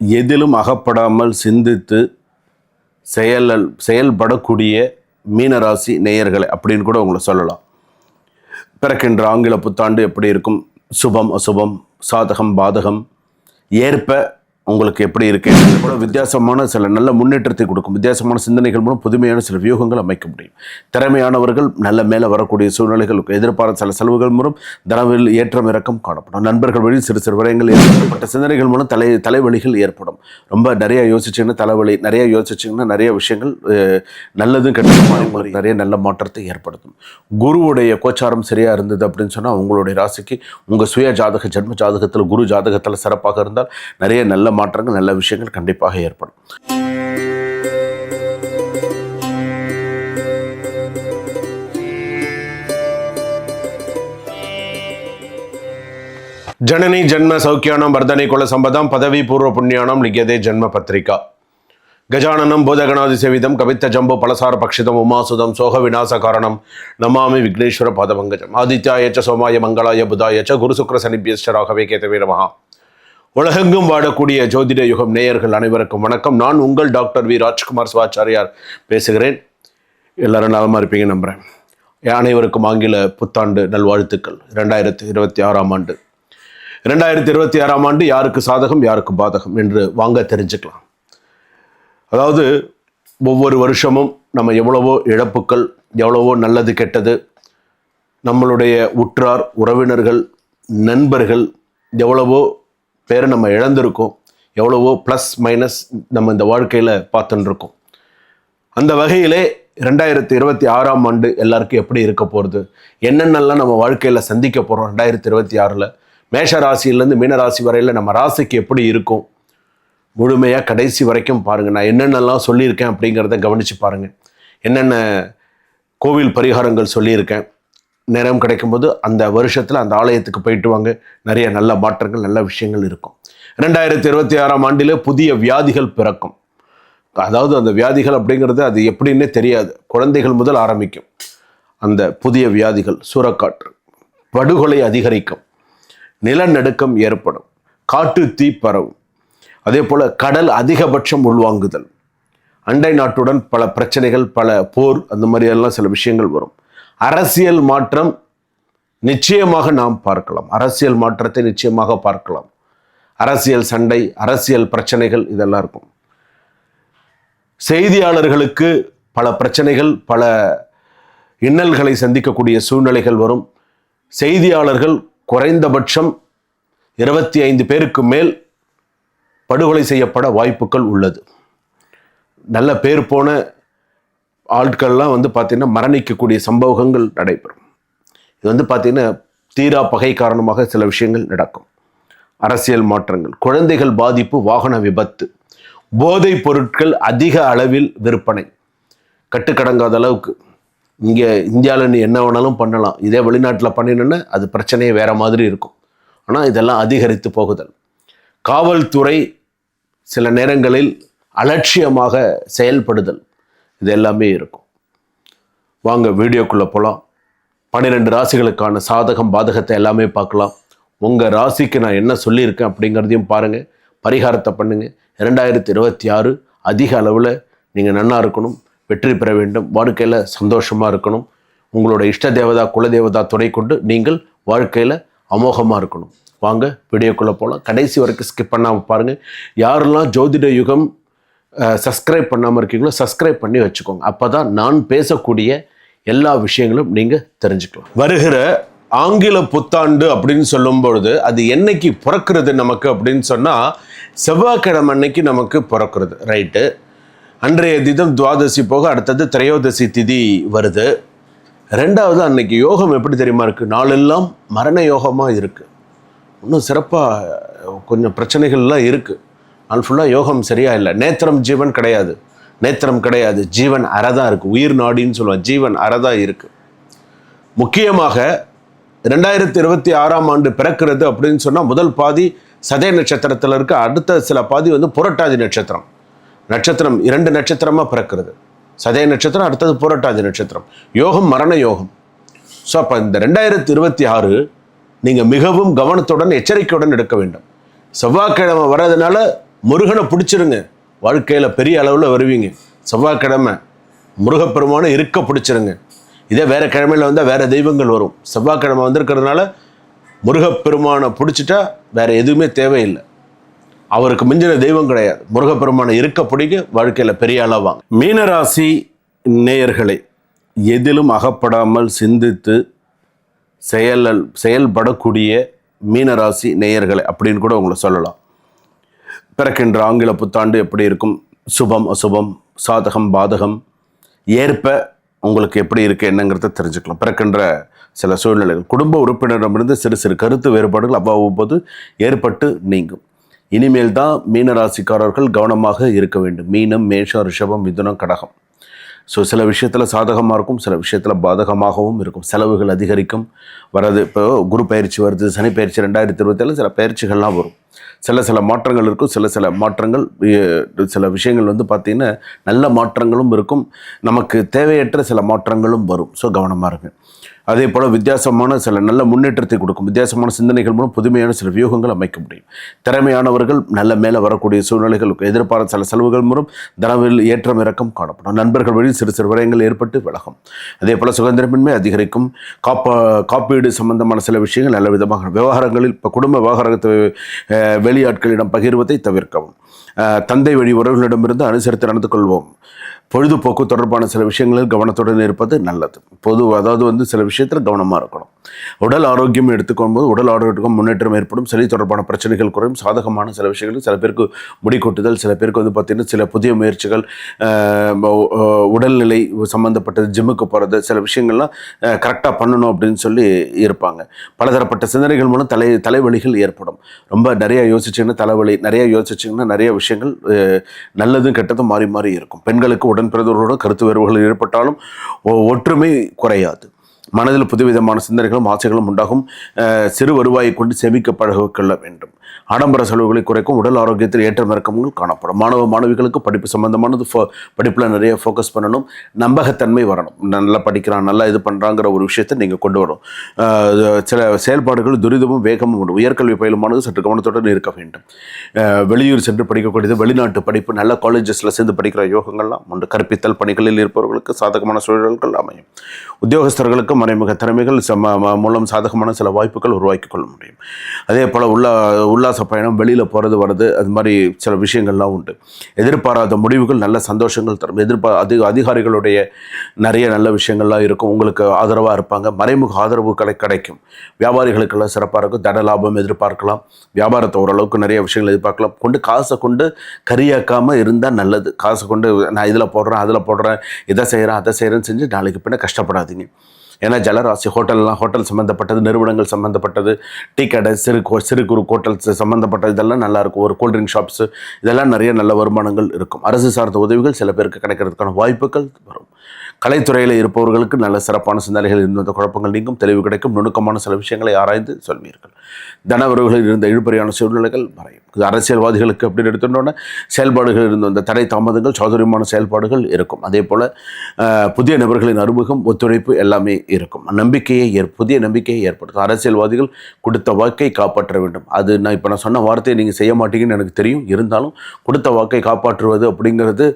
எதிலும் அகப்படாமல் சிந்தித்து செயல் செயல்படக்கூடிய மீனராசி நேயர்களை அப்படின்னு கூட உங்களை சொல்லலாம். பிறக்கின்ற ஆங்கில புத்தாண்டு எப்படி இருக்கும்? சுபம் அசுபம் சாதகம் பாதகம் ஏற்ப உங்களுக்கு எப்படி இருக்கு கூட வித்தியாசமான சில நல்ல முன்னேற்றத்தை கொடுக்கும். வித்தியாசமான சிந்தனைகள் மூலம் புதுமையான சில வியூகங்கள் அமைக்க முடியும். திறமையானவர்கள் நல்ல மேலே வரக்கூடிய சூழ்நிலைகள் எதிர்பாராத சில செலவுகள் மூலம் தனவில் ஏற்றம் இறக்கம் காணப்படும். நண்பர்கள் வழி சிறு சிறு விடயங்கள் ஏற்பட்ட சிந்தனைகள் மூலம் தலை தலைவலிகள் ஏற்படும். ரொம்ப நிறைய யோசிச்சிங்கன்னா தலைவலி நிறைய யோசிச்சிங்கன்னா நிறைய விஷயங்கள் நல்லதும் கெட்டதுமான உங்களுக்கு நிறைய நல்ல மாற்றத்தை ஏற்படுத்தும். குருவுடைய கோச்சாரம் சரியாக இருந்தது அப்படின்னு சொன்னால் உங்களுடைய ராசிக்கு உங்கள் சுய ஜாதக ஜென்ம ஜாதகத்தில் குரு ஜாதகத்தில் சிறப்பாக இருந்தால் நிறைய நல்ல மாற்றங்கள் நல்ல விஷயங்கள் கண்டிப்பாக ஏற்படும். ஜனனி ஜென்ம சௌக்கியானம் வர்தனை குல சம்பதம் பதவி பூர்வ புண்ணியானம் லிகியதே ஜென்ம பத்திரிகா. கஜானனம் பூதகணாதி சேவிதம் கவித்த ஜம்பு பலசார பக்ஷிதம் உமாசுதம் சோக விநாச காரணம் நமாமி விக்னேஸ்வர பாதமங்கஜம் ஆதித்யாய சோமாய மங்களாய புதாய ச குரு சுக்கர சனிபியஸ்ட ராகவே கேதவே நமகா உலகெங்கும் வாடக்கூடிய ஜோதிட யுகம் நேயர்கள் அனைவருக்கும் வணக்கம். நான் உங்கள் டாக்டர் வி. ராஜ்குமார் சிவாச்சாரியார் பேசுகிறேன். எல்லாரும் நலமாக இருப்பீங்க நம்புகிறேன் அனைவருக்கும் ஆங்கில புத்தாண்டு நல்வாழ்த்துக்கள். ரெண்டாயிரத்தி இருபத்தி ஆறாம் ஆண்டு. ரெண்டாயிரத்தி இருபத்தி ஆறாம் ஆண்டு யாருக்கு சாதகம் யாருக்கு பாதகம் என்று வாங்க தெரிஞ்சுக்கலாம். அதாவது ஒவ்வொரு வருஷமும் நம்ம எவ்வளவோ இழப்புக்கள் எவ்வளவோ நல்லது கெட்டது நம்மளுடைய உற்றார் உறவினர்கள் நண்பர்கள் எவ்வளவோ பேரை நம்ம இழந்திருக்கோம். எவ்வளவோ ப்ளஸ் மைனஸ் நம்ம இந்த வாழ்க்கையில் பார்த்துன்னு இருக்கோம் அந்த வகையிலே ரெண்டாயிரத்தி இருபத்தி ஆறாம் ஆண்டு எல்லாருக்கும் எப்படி இருக்க போகிறது என்னென்னலாம் நம்ம வாழ்க்கையில் சந்திக்க போகிறோம் ரெண்டாயிரத்தி இருபத்தி ஆறில் மேஷ ராசியிலேருந்து மீன ராசி வரையில் நம்ம ராசிக்கு எப்படி இருக்கும்? முழுமையாக கடைசி வரைக்கும் பாருங்கள் நான் என்னென்னலாம் சொல்லியிருக்கேன் அப்படிங்கிறத கவனித்து பாருங்கள் என்னென்ன கோவில் பரிகாரங்கள் சொல்லியிருக்கேன். நேரம் கிடைக்கும்போது அந்த வருஷத்தில் அந்த ஆலயத்துக்கு போயிட்டு வாங்க. நிறைய நல்ல மாற்றங்கள் நல்ல விஷயங்கள் இருக்கும். ரெண்டாயிரத்தி இருபத்தி ஆறாம் ஆண்டில் புதிய வியாதிகள் பிறக்கும். அதாவது அந்த வியாதிகள் அப்படிங்கிறது அது எப்படின்னே தெரியாது. குழந்தைகள் முதல் ஆரம்பிக்கும். அந்த புதிய வியாதிகள் சூறக்காற்று படுகொலை அதிகரிக்கும். நிலநடுக்கம் ஏற்படும். காட்டு தீ பரவும். அதே போல் கடல் அதிகபட்சம் உள்வாங்குதல். அண்டை நாட்டுடன் பல பிரச்சனைகள் பல போர் அந்த மாதிரியெல்லாம் சில விஷயங்கள் வரும். அரசியல் மாற்றம் நிச்சயமாக நாம் பார்க்கலாம். அரசியல் மாற்றத்தை நிச்சயமாக பார்க்கலாம். அரசியல் சண்டை அரசியல் பிரச்சனைகள் இதெல்லாம் இருக்கும். செய்தியாளர்களுக்கு பல பிரச்சனைகள் பல இன்னல்களை சந்திக்கக்கூடிய சூழ்நிலைகள் வரும். செய்தியாளர்கள் குறைந்தபட்சம் இருபத்தி ஐந்து பேருக்கு மேல் படுகொலை செய்யப்பட வாய்ப்புகள் உள்ளது. நல்ல பேர் போன ஆட்கள்லாம் வந்து பார்த்திங்கன்னா மரணிக்கக்கூடிய சம்பவங்கள் நடைபெறும். இது வந்து பார்த்திங்கன்னா தீரா பகை காரணமாக சில விஷயங்கள் நடக்கும். அரசியல் மாற்றங்கள் குழந்தைகள் பாதிப்பு வாகன விபத்து போதைப் பொருட்கள் அதிக அளவில் விற்பனை. கட்டுக்கடங்காத அளவுக்கு. இங்கே இந்தியாவில் நீ என்ன வேணாலும் பண்ணலாம். இதே வெளிநாட்டில் பண்ணினோன்னா அது பிரச்சனையே வேறு மாதிரி இருக்கும். ஆனால் இதெல்லாம் அதிகரித்து போகுதல். காவல்துறை சில நேரங்களில் அலட்சியமாக செயல்படுதல். இது எல்லாமே இருக்கும். வாங்க வீடியோக்குள்ளே போகலாம் பன்னிரெண்டு ராசிகளுக்கான சாதகம் பாதகத்தை எல்லாமே பார்க்கலாம். உங்கள் ராசிக்கு நான் என்ன சொல்லியிருக்கேன் அப்படிங்கிறதையும் பாருங்கள் பரிகாரத்தை பண்ணுங்கள் இரண்டாயிரத்தி இருபத்தி ஆறு அதிக அளவில் நீங்கள் நன்னாக இருக்கணும் வெற்றி பெற வேண்டும் வாழ்க்கையில் சந்தோஷமாக இருக்கணும். உங்களோட இஷ்ட தேவதா குலதேவதா துணை கொண்டு நீங்கள் வாழ்க்கையில் அமோகமாக இருக்கணும். வாங்க வீடியோக்குள்ளே போகலாம் கடைசி வரைக்கும் ஸ்கிப் பண்ணாமல் பாருங்கள் யாரெல்லாம் ஜோதிட யுகம் சப்ஸ்கிரைப் பண்ணாமல் இருக்கீங்களோ சப்ஸ்கிரைப் பண்ணி வச்சுக்கோங்க. அப்போ தான் நான் பேசக்கூடிய எல்லா விஷயங்களும் நீங்கள் தெரிஞ்சுக்கலாம். வருகிற ஆங்கில புத்தாண்டு அப்படின்னு சொல்லும் பொழுது அது என்னைக்கு பிறக்கிறது நமக்கு அப்படின்னு சொன்னால் செவ்வாய்க்கிழமை அன்னைக்கு நமக்கு பிறக்கிறது. ரைட்டு அன்றைய தினம் துவாதசி போக அடுத்தது திரையோதசி திதி வருது. ரெண்டாவது அன்னைக்கு யோகம் எப்படி தெரியுமா இருக்குது நாளெல்லாம் மரண யோகமாக இருக்குது இன்னும் சிறப்பாக கொஞ்சம் பிரச்சனைகள்லாம் இருக்குது நாள் ஃபுல்லாக யோகம் சரியாக இல்லை. நேத்திரம் ஜீவன் கிடையாது. நேத்திரம் கிடையாது. ஜீவன் அறதான் இருக்குது உயிர் நாடின்னு சொல்லுவாங்க. ஜீவன் அறதான் இருக்குது முக்கியமாக ரெண்டாயிரத்தி இருபத்தி ஆறாம் ஆண்டு பிறக்கிறது அப்படின்னு சொன்னால் முதல் பாதி சதய நட்சத்திரத்தில் இருக்க அடுத்த சில பாதி வந்து புரட்டாதி நட்சத்திரம். நட்சத்திரம் இரண்டு நட்சத்திரமாக பிறக்கிறது. சதய நட்சத்திரம் அடுத்தது புரட்டாதி நட்சத்திரம். யோகம் மரண யோகம். ஸோ அப்போ இந்த ரெண்டாயிரத்தி இருபத்தி ஆறு நீங்கள் மிகவும் கவனத்துடன் எச்சரிக்கையுடன் எடுக்க வேண்டும். செவ்வாய்க்கிழமை வர்றதுனால முருகனை பிடிச்சிருங்க. வாழ்க்கையில் பெரிய அளவில் வருவீங்க. செவ்வாய்க்கிழமை முருகப்பெருமானை இருக்க பிடிச்சிருங்க. இதே வேறு கிழமையில் வந்தால் வேறு தெய்வங்கள் வரும். செவ்வாய்க்கிழமை வந்திருக்கிறதுனால முருகப்பெருமானை பிடிச்சிட்டா வேறு எதுவுமே தேவையில்லை. அவருக்கு மிஞ்சின தெய்வம் கிடையாது. முருகப்பெருமானை இருக்க பிடிக்க வாழ்க்கையில் பெரிய அளவாங்க மீனராசி நேயர்களே எதிலும் அகப்படாமல் சிந்தித்து செயல் செயல்படக்கூடிய மீனராசி நேயர்களை அப்படின்னு கூட உங்களை சொல்லலாம். பிறக்கின்ற ஆங்கில புத்தாண்டு எப்படி இருக்கும்? சுபம் அசுபம் சாதகம் பாதகம் ஏற்ப உங்களுக்கு எப்படி இருக்குது என்னங்கிறத தெரிஞ்சுக்கலாம். பிறக்கின்ற சில சூழ்நிலைகள். குடும்ப உறுப்பினரிடமிருந்து சிறு சிறு கருத்து வேறுபாடுகள் அவ்வப்போது ஏற்பட்டு நீங்கும். இனிமேல் தான் மீனராசிக்காரர்கள் கவனமாக இருக்க வேண்டும். மீனம் மேஷம் ரிஷபம் மிதுனம் கடகம். ஸோ சில விஷயத்தில் சாதகமாக இருக்கும் சில விஷயத்தில் பாதகமாகவும் இருக்கும். செலவுகள் அதிகரிக்கும். வரது இப்போ குரு பயிற்சி வருது சனி பயிற்சி ரெண்டாயிரத்தி இருபத்தேழு சில பயிற்சிகள்லாம் வரும். சில சில மாற்றங்கள் இருக்கும் சில சில மாற்றங்கள் சில விஷயங்கள் வந்து பார்த்திங்கன்னா நல்ல மாற்றங்களும் இருக்கும். நமக்கு தேவையற்ற சில மாற்றங்களும் வரும். ஸோ கவனமாக இருக்குது அதே போல் வித்தியாசமான சில நல்ல முன்னேற்றத்தை கொடுக்கும் வித்தியாசமான சிந்தனைகள் மூலம் புதுமையான சில வியூகங்கள் அமைக்க முடியும். திறமையானவர்கள் நல்ல மேலே வரக்கூடிய சூழ்நிலைகளுக்கு இருக்கும். எதிர்பாராத சில செலவுகள் மூலம் தனவில் ஏற்றம் இறக்கம் காணப்படும். நண்பர்கள் வழி சிறு சிறு விரயங்கள் ஏற்பட்டு விலகும். அதே போல் சுதந்திரமின்மை அதிகரிக்கும். காப்பா காப்பீடு சம்பந்தமான சில விஷயங்கள் நல்ல விதமாக விவகாரங்களில் இப்போ குடும்ப விவகாரத்தை வெளியாட்களிடம் பகிர்வதை தவிர்க்கவும். தந்தை வழி உறவுகளிடமிருந்து அனுசரித்து நடந்து கொள்வோம். பொழுதுபோக்கு தொடர்பான சில விஷயங்களில் கவனத்துடன் இருப்பது நல்லது. பொது அதாவது வந்து சில விஷயத்தில் கவனமாக இருக்கணும். உடல் ஆரோக்கியம் எடுத்துக்கொள்ளும்போது உடல் ஆரோக்கியம் முன்னேற்றம் ஏற்படும் சளி தொடர்பான பிரச்சனைகள் குறையும் சாதகமான சில விஷயங்கள் சில பேருக்கு முடி கொட்டுதல் சில பேருக்கு வந்து பார்த்திங்கன்னா சில புதிய முயற்சிகள் உடல்நிலை சம்மந்தப்பட்டது ஜிம்முக்கு போகிறது சில விஷயங்கள்லாம் கரெக்டாக பண்ணணும் அப்படின்னு சொல்லி இருப்பாங்க. பலதரப்பட்ட சிந்தனைகள் மூலம் தலை தலைவலிகள் ஏற்படும். ரொம்ப நிறையா யோசிச்சிங்கன்னா தலைவலி நிறையா யோசிச்சிங்கன்னா நிறைய விஷயங்கள் நல்லதும் கெட்டதும் மாறி மாறி இருக்கும். பெண்களுக்கு உடன் பிறந்தவர்களோட கருத்து வேறுபாடுகள் ஏற்பட்டாலும் ஒற்றுமை குறையாது. மனதில் புதுவிதமான சிந்தனைகளும் ஆசைகளும் உண்டாகும். சிறு வருவாயை கொண்டு சேமிக்க பழக கொள்ள வேண்டும். ஆடம்பர செலவுகளை குறைக்கும் உடல் ஆரோக்கியத்தில் ஏற்றம் இறக்கங்கள் காணப்படும். மாணவ மாணவிகளுக்கு படிப்பு சம்பந்தமானது ஃபோ படிப்பில் நிறைய ஃபோக்கஸ் பண்ணணும். நம்பகத்தன்மை வரணும். நல்லா படிக்கிறான் நல்லா இது பண்ணுறாங்கிற ஒரு விஷயத்தை நீங்கள் கொண்டு வரணும். சில செயல்பாடுகள் துரிதமும் வேகமும் உண்டு. உயர்கல்வி பயிலுமானது சற்று கவனத்துடன் இருக்க வேண்டும். வெளியூர் சென்று படிக்கக்கூடியது வெளிநாட்டு படிப்பு நல்ல காலேஜஸில் சேர்ந்து படிக்கிற யோகங்கள்லாம் உண்டு. கற்பித்தல் பணிகளில் இருப்பவர்களுக்கு சாதகமான சூழல்கள் அமையும். உத்தியோகஸ்தர்களுக்கு மறைமுக திறமைகள் சம மூலம் சாதகமான சில வாய்ப்புகள் உருவாக்கி கொள்ள முடியும். அதே போல் உள்ள உல்லாச பயணம் வெளியில் போகிறது வர்றது அது மாதிரி சில விஷயங்கள்லாம் உண்டு. எதிர்பாராத முடிவுகள் நல்ல சந்தோஷங்கள் தரும். எதிர்பார அதிக அதிகாரிகளுடைய நிறைய நல்ல விஷயங்கள்லாம் இருக்கும். உங்களுக்கு ஆதரவாக இருப்பாங்க. மறைமுக ஆதரவு கிடை கிடைக்கும். வியாபாரிகளுக்கெல்லாம் சிறப்பாக இருக்கும். தட லாபம் எதிர்பார்க்கலாம். வியாபாரத்தை ஓரளவுக்கு நிறைய விஷயங்கள் எதிர்பார்க்கலாம். கொண்டு காசை கொண்டு கரியாக்காமல் இருந்தால் நல்லது. காசை கொண்டு நான் இதில் போடுறேன் அதில் போடுறேன் இதை செய்கிறேன் அதை செய்கிறேன்னு செஞ்சு நாளைக்கு பின்ன கஷ்டப்படாதீங்க. ஏன்னா ஜலராசி ஹோட்டல்லாம் ஹோட்டல் சம்மந்தப்பட்டது நிறுவனங்கள் சம்மந்தப்பட்டது டீ கடை சிறு கோ- சிறு குறு ஹோட்டல்ஸ் சம்மந்தப்பட்டது இதெல்லாம் நல்லா இருக்கும். ஒரு கூல்ட்ரிங்க் ஷாப்ஸு இதெல்லாம் நிறைய நல்ல வருமானங்கள் இருக்கும். அரசு சார்ந்த உதவிகள் சில பேருக்கு கிடைக்கிறதுக்கான வாய்ப்புகள் வரும். கலைத்துறையில் இருப்பவர்களுக்கு நல்ல சிறப்பான சிந்தனைகள் இருந்த குழப்பங்கள் நீங்கும் தெளிவு கிடைக்கும். நுணுக்கமான சில விஷயங்களை ஆராய்ந்து சொல்வீர்கள். தனவர்களில் இருந்த இழுபறியான சூழ்நிலைகள் மறையும். அரசியல்வாதிகளுக்கு அப்படின்னு எடுத்துட்டோன்னா செயல்பாடுகள் இருந்து வந்த தடை தாமதங்கள் சாதுரியமான செயல்பாடுகள் இருக்கும். அதே போல் புதிய நபர்களின் அறிமுகம் ஒத்துழைப்பு எல்லாமே இருக்கும். நம்பிக்கையை ஏற் புதிய நம்பிக்கையை ஏற்படுத்தும். அரசியல்வாதிகள் கொடுத்த வாக்கை காப்பாற்ற வேண்டும். அது நான் இப்போ நான் சொன்ன வார்த்தையை நீங்கள் செய்ய மாட்டீங்கன்னு எனக்கு தெரியும். இருந்தாலும் கொடுத்த வாக்கை காப்பாற்றுவது அப்படிங்கிறது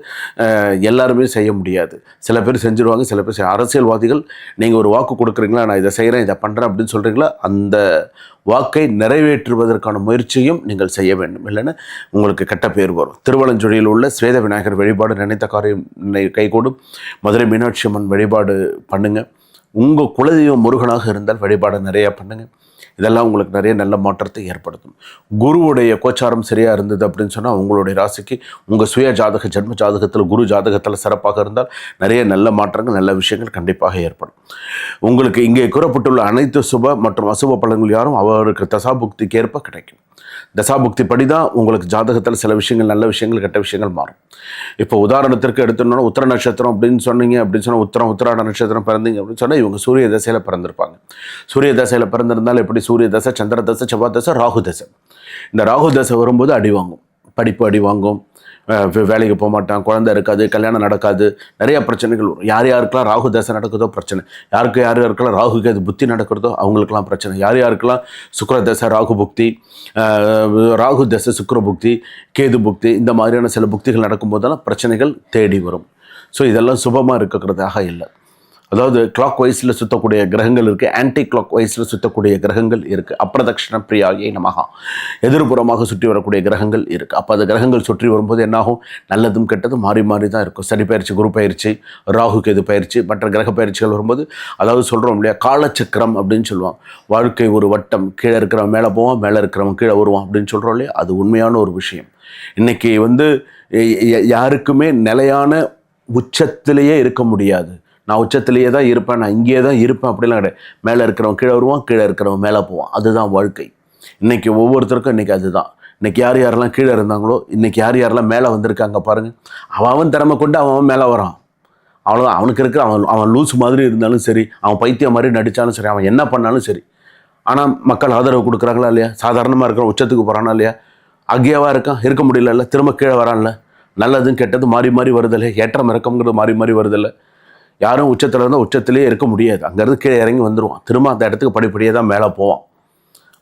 எல்லாருமே செய்ய முடியாது. சில பேர் செஞ்சுருவாங்க சில பேர் செய்ய- அரசியல்வாதிகள் நீங்கள் ஒரு வாக்கு கொடுக்குறீங்களா நான் இதை செய்கிறேன் இதை பண்ணுறேன் அப்படின்னு சொல்கிறீங்களா அந்த வாக்கு நிறைவேற்றுவதற்கான முயற்சியும் நீங்கள் செய்ய வேண்டும். இல்லைன்னா உங்களுக்கு கெட்ட பேர் வரும். திருவலஞ்சுழியில் உள்ள ஸ்வேத விநாயகர் வழிபாடு நினைத்த காரியம் கைகூடும் மதுரை மீனாட்சி அம்மன் வழிபாடு பண்ணுங்கள் உங்கள் குலதெய்வம் முருகனாக இருந்தால் வழிபாடு நிறையா பண்ணுங்கள் இதெல்லாம் உங்களுக்கு நிறைய நல்ல மாற்றத்தை ஏற்படுத்தும். குருவுடைய கோச்சாரம் சரியாக இருந்தது அப்படின்னு சொன்னால் உங்களுடைய ராசிக்கு உங்கள் சுய ஜாதக ஜென்ம ஜாதகத்தில் குரு ஜாதகத்தில் சிறப்பாக இருந்தால் நிறைய நல்ல மாற்றங்கள் நல்ல விஷயங்கள் கண்டிப்பாக ஏற்படும். உங்களுக்கு இங்கே கூறப்பட்டுள்ள அனைத்து சுப மற்றும் அசுப பலன்கள் யாரும் அவருக்கு தசாபுக்திக்கு ஏற்ப கிடைக்கும். தசாபுக்தி படி தான் உங்களுக்கு ஜாதகத்தில் சில விஷயங்கள் நல்ல விஷயங்கள் கெட்ட விஷயங்கள் மாறும். இப்போ உதாரணத்திற்கு எடுத்துட்டோம்னா உத்தர நட்சத்திரம் அப்படின்னு சொன்னீங்க அப்படின்னு சொன்னால் உத்தரம் உத்தராட நட்சத்திரம் பிறந்தீங்க அப்படின்னு சொன்னால் இவங்க சூரிய தசையில் பிறந்திருப்பாங்க. சூரிய தசையில் பிறந்திருந்தால் எப்படி சூரிய தசை சந்திர தசை செவ்வாய் தசை ராகு தசை. இந்த ராகு தசை வரும்போது அடி வாங்கும். படிப்பு அடி வாங்கும். வேலைக்கு போக மாட்டான் குழந்தை இருக்காது கல்யாணம் நடக்காது நிறைய பிரச்சனைகள் வரும். யார் யாருக்கெல்லாம் ராகு தசை நடக்குதோ பிரச்சனை. யாருக்கு யார் யாருக்கெல்லாம் ராகு கேது புத்தி நடக்கிறதோ அவங்களுக்கெல்லாம் பிரச்சனை. யார் யாருக்கெல்லாம் சுக்கர தசை ராகு புக்தி ராகு தசை சுக்கர புக்தி கேது புக்தி இந்த மாதிரியான சில புக்திகள் நடக்கும்போதெல்லாம் பிரச்சனைகள் தேடி வரும். ஸோ இதெல்லாம் சுபமாக இருக்கிறதாக இல்லை. அதாவது கிளாக் வைஸில் சுற்றக்கூடிய கிரகங்கள் இருக்குது ஆன்டி கிளாக் வைஸில் சுற்றக்கூடிய கிரகங்கள் இருக்குது அப்பிரதட்சிண பிரியாயை நமகா எதிர்புறமாக சுற்றி வரக்கூடிய கிரகங்கள் இருக்குது அப்போ அந்த கிரகங்கள் சுற்றி வரும்போது என்னாகும்? நல்லதும் கெட்டதும் மாறி மாறி தான் இருக்கும். சனி பயிற்சி குரு பயிற்சி ராகு கேது பயிற்சி மற்ற கிரக பயிற்சிகள் வரும்போது அதாவது சொல்கிறோம் இல்லையா காலச்சக்கரம் அப்படின்னு சொல்லுவாங்க. வாழ்க்கை ஒரு வட்டம். கீழே இருக்கிறவன் மேலே போவான் மேலே இருக்கிறவன் கீழே வருவான் அப்படின்னு சொல்கிறோம் இல்லையா? அது உண்மையான ஒரு விஷயம். இன்றைக்கி வந்து யாருக்குமே நிலையான உச்சத்திலேயே இருக்க முடியாது. நான் உச்சத்திலேயே தான் இருப்பேன் நான் இங்கேயே தான் இருப்பேன் அப்படிலாம் கிடையாது. மேலே இருக்கிறவன் கீழே வருவான் கீழே இருக்கிறவன் மேலே போவான். அதுதான் வாழ்க்கை. இன்றைக்கி ஒவ்வொருத்தருக்கும் இன்னைக்கு அதுதான். இன்றைக்கி யார் யாரெல்லாம் கீழே இருந்தாங்களோ இன்றைக்கி யார் யாரெல்லாம் மேலே வந்திருக்காங்க பாருங்கள் அவன் அவன் திறமை கொண்டு அவன் அவன் மேலே வரான். அவ்வளோதான் அவனுக்கு இருக்கிற அவன் அவன் லூஸ் மாதிரி இருந்தாலும் சரி அவன் பைத்தியம் மாதிரி நடித்தாலும் சரி அவன் என்ன பண்ணாலும் சரி. ஆனால் மக்கள் ஆதரவு கொடுக்குறாங்களா இல்லையா? சாதாரணமாக இருக்கிற உச்சத்துக்கு போகிறானா இல்லையா? அக்யாவாக இருக்கான் இருக்க முடியல திரும்ப கீழே வரான்ல. நல்லதும் கெட்டதும் மாறி மாறி வருதில்லை ஏற்றம் இறக்கம்ங்கிறது மாறி மாறி வருதில்ல. யாரும் உச்சத்தில் இருந்தால் உச்சத்திலே இருக்க முடியாது. அங்கேருந்து கீழே இறங்கி வந்துடுவான் திரும்ப அந்த இடத்துக்கு படிப்படியாக தான் மேலே போவான்.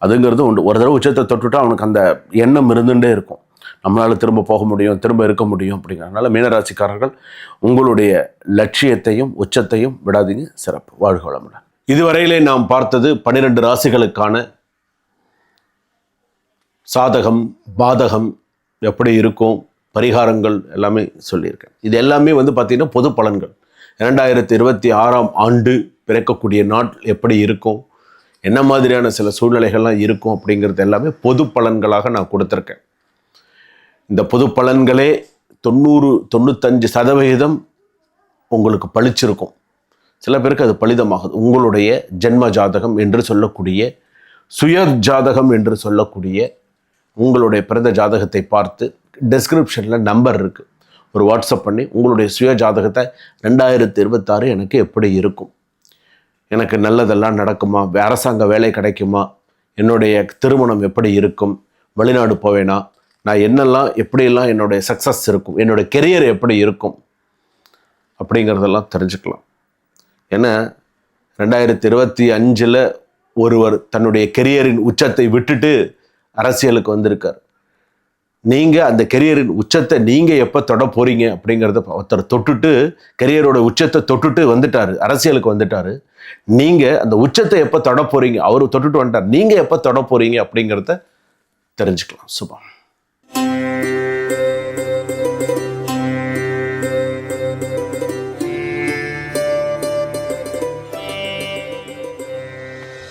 அதுங்கிறது உண்டு. ஒரு தடவை உச்சத்தை தொட்டுவிட்டு அவனுக்கு அந்த எண்ணம் இருந்துகிட்டே இருக்கும். நம்மளால் திரும்ப போக முடியும் திரும்ப இருக்க முடியும் அப்படிங்கிறதுனால மீனராசிக்காரர்கள் உங்களுடைய லட்சியத்தையும் உச்சத்தையும் விடாதீங்க. சிறப்பு. வாழ்க வளமுடன். இதுவரையிலே நாம் பார்த்தது பன்னிரெண்டு ராசிகளுக்கான சாதகம் பாதகம் எப்படி இருக்கும் பரிகாரங்கள் எல்லாமே சொல்லியிருக்கேன். இது எல்லாமே வந்து பார்த்திங்கன்னா பொது பலன்கள். இரண்டாயிரத்தி இருபத்தி ஆறாம் ஆண்டு பிறக்கக்கூடிய நாள் எப்படி இருக்கும்? என்ன மாதிரியான சில சூழ்நிலைகள்லாம் இருக்கும் அப்படிங்கிறது எல்லாமே பொது பலன்களாக நான் கொடுத்துருக்கேன். இந்த பொது பலன்களே தொண்ணூறு தொண்ணூத்தஞ்சு சதவிகிதம் உங்களுக்கு பளிச்சிருக்கும். சில பேருக்கு அது பலிதமாகுது. உங்களுடைய ஜென்ம ஜாதகம் என்று சொல்லக்கூடிய சுய ஜாதகம் என்று சொல்லக்கூடிய உங்களுடைய பிறந்த ஜாதகத்தை பார்த்து டெஸ்கிரிப்ஷனில் நம்பர் இருக்குது ஒரு வாட்ஸ்அப் பண்ணி உங்களுடைய சுய ஜாதகத்தை ரெண்டாயிரத்தி இருபத்தாறு எனக்கு எப்படி இருக்கும்? எனக்கு நல்லதெல்லாம் நடக்குமா? அரசாங்க வேலை கிடைக்குமா? என்னுடைய திருமணம் எப்படி இருக்கும்? வெளிநாடு போவேனா? நான் என்னெல்லாம் எப்படியெல்லாம் என்னுடைய சக்ஸஸ் இருக்கும்? என்னுடைய கெரியர் எப்படி இருக்கும்? அப்படிங்கிறதெல்லாம் தெரிஞ்சுக்கலாம். ஏன்னா ரெண்டாயிரத்தி இருபத்தி அஞ்சில் ஒருவர் தன்னுடைய கெரியரின் உச்சத்தை விட்டுட்டு அரசியலுக்கு வந்திருக்கார். நீங்கள் அந்த கெரியரின் உச்சத்தை நீங்கள் எப்போ தொட போகிறீங்க அப்படிங்கிறத ஒருத்தர் தொட்டுட்டு கெரியரோட உச்சத்தை தொட்டுட்டு வந்துட்டாரு அரசியலுக்கு வந்துட்டார். நீங்கள் அந்த உச்சத்தை எப்போ தொட போகிறீங்க அவர் தொட்டுட்டு வந்துட்டார் நீங்கள் எப்போ தொட போகிறீங்க அப்படிங்கிறத தெரிஞ்சுக்கலாம். சுபம்.